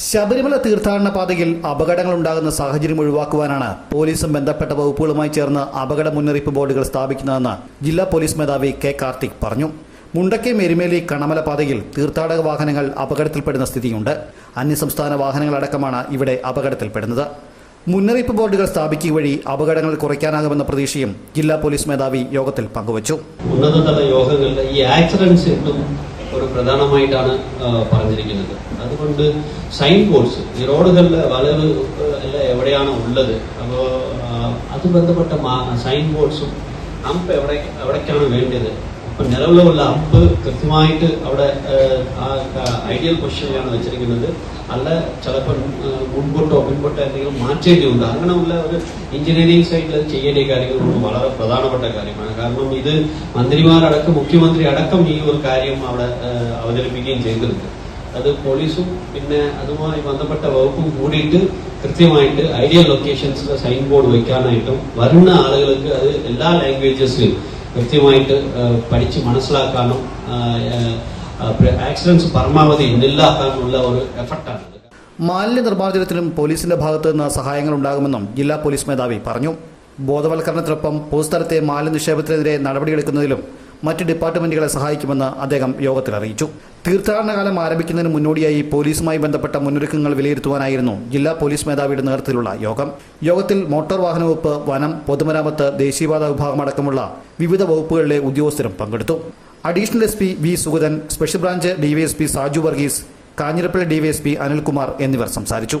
ശബരിമല തീർത്ഥാടന പാതയിൽ അപകടങ്ങൾ ഉണ്ടാകുന്ന സാഹചര്യം ഒഴിവാക്കുവാനാണ് പോലീസും ബന്ധപ്പെട്ട വകുപ്പുകളുമായി ചേർന്ന് അപകട മുന്നറിയിപ്പ് ബോർഡുകൾ സ്ഥാപിക്കുന്നതെന്ന് ജില്ലാ പോലീസ് മേധാവി കെ കാർത്തിക് പറഞ്ഞു. മുണ്ടക്കൈ മെരുമേലി കണമല പാതയിൽ തീർത്ഥാടക വാഹനങ്ങൾ അപകടത്തിൽപ്പെടുന്ന സ്ഥിതിയുണ്ട്. അന്യസംസ്ഥാന വാഹനങ്ങളടക്കമാണ് ഇവിടെ അപകടത്തിൽപ്പെടുന്നത്. മുന്നറിയിപ്പ് ബോർഡുകൾ സ്ഥാപിക്കുക വഴി അപകടങ്ങൾ കുറയ്ക്കാനാകുമെന്ന പ്രതീക്ഷയും ജില്ലാ പോലീസ് മേധാവി യോഗത്തിൽ പങ്കുവച്ചു. ഉന്നതതല യോഗങ്ങളിൽ ഈ ആക്സിഡൻസ് ഒരു പ്രധാനമായിട്ടാണ് ആ, പറഞ്ഞിരിക്കുന്നത് അതുകൊണ്ട് സൈൻ ബോർഡ്സ് ഈ റോഡുകളിൽ വളവ് ആ, എല്ലാം എവിടെയാണ് ഉള്ളത് അപ്പോൾ അത് ബന്ധപ്പെട്ട സൈൻ ബോർഡ്സും അമ്പ് എവിടെ എവിടേക്കാണ് വേണ്ടത് അപ്പൊ നിലവിലുള്ള അമ്പ് കൃത്യമായിട്ട് അവിടെ ഐഡിയൽ പൊസിഷനിലാണ് വെച്ചിരിക്കുന്നത്. അല്ല ചിലപ്പോൾ മുൻപോട്ടോ പിൻപോട്ടോ എന്തെങ്കിലും മാറ്റേണ്ടിയുണ്ട്. അങ്ങനെയുള്ള ഒരു എഞ്ചിനീയറിംഗ് സൈഡിൽ ചെയ്യേണ്ട കാര്യങ്ങൾ വളരെ പ്രധാനപ്പെട്ട കാര്യമാണ്. കാരണം ഇത് മന്ത്രിമാരടക്കം മുഖ്യമന്ത്രി അടക്കം ഈ ഒരു കാര്യം അവിടെ അവതരിപ്പിക്കുകയും ചെയ്തിട്ടുണ്ട്. അത് പോലീസും പിന്നെ അതുമായി ബന്ധപ്പെട്ട വകുപ്പും കൂടിയിട്ട് കൃത്യമായിട്ട് ഐഡിയൽ ലൊക്കേഷൻസിൽ സൈൻ ബോർഡ് വെക്കാനായിട്ടും വരുന്ന ആളുകൾക്ക് അത് എല്ലാ ലാംഗ്വേജസിലും കൃത്യമായിട്ട് പഠിച്ച് മനസ്സിലാക്കാനും ആക്സിഡൻസ് പരമാവധി നില്ലാക്കാനുള്ള ഒരു എഫർട്ടാണ് മാലിന്യ നിർമ്മാർജനത്തിനും പോലീസിന്റെ ഭാഗത്തു നിന്ന് സഹായങ്ങൾ ഉണ്ടാകുമെന്നും ജില്ലാ പോലീസ് മേധാവി പറഞ്ഞു. ബോധവൽക്കരണത്തിനൊപ്പം പൊതുസ്ഥലത്തെ മാലിന്യ നിക്ഷേപത്തിനെതിരെ നടപടിയെടുക്കുന്നതിലും മറ്റ് ഡിപ്പാർട്ട്മെന്റുകളെ സഹായിക്കുമെന്ന് അദ്ദേഹം യോഗത്തിൽ അറിയിച്ചു. തീർത്ഥാടനകാലം ആരംഭിക്കുന്നതിന് മുന്നോടിയായി പോലീസുമായി ബന്ധപ്പെട്ട മുന്നൊരുക്കങ്ങൾ വിലയിരുത്തുവാനായിരുന്നു ജില്ലാ പോലീസ് മേധാവിയുടെ നേതൃത്വത്തിലുള്ള യോഗം. യോഗത്തിൽ മോട്ടോർ വാഹന വകുപ്പ് വനം പൊതുമരാമത്ത് ദേശീയപാത വിഭാഗം അടക്കമുള്ള വിവിധ വകുപ്പുകളിലെ ഉദ്യോഗസ്ഥരും പങ്കെടുത്തു. Additional S P V Sugathan special branch DYSP Saju Varghese Kanjirappally DYSP Anilkumar എന്നിവർ സംസാരിച്ചു.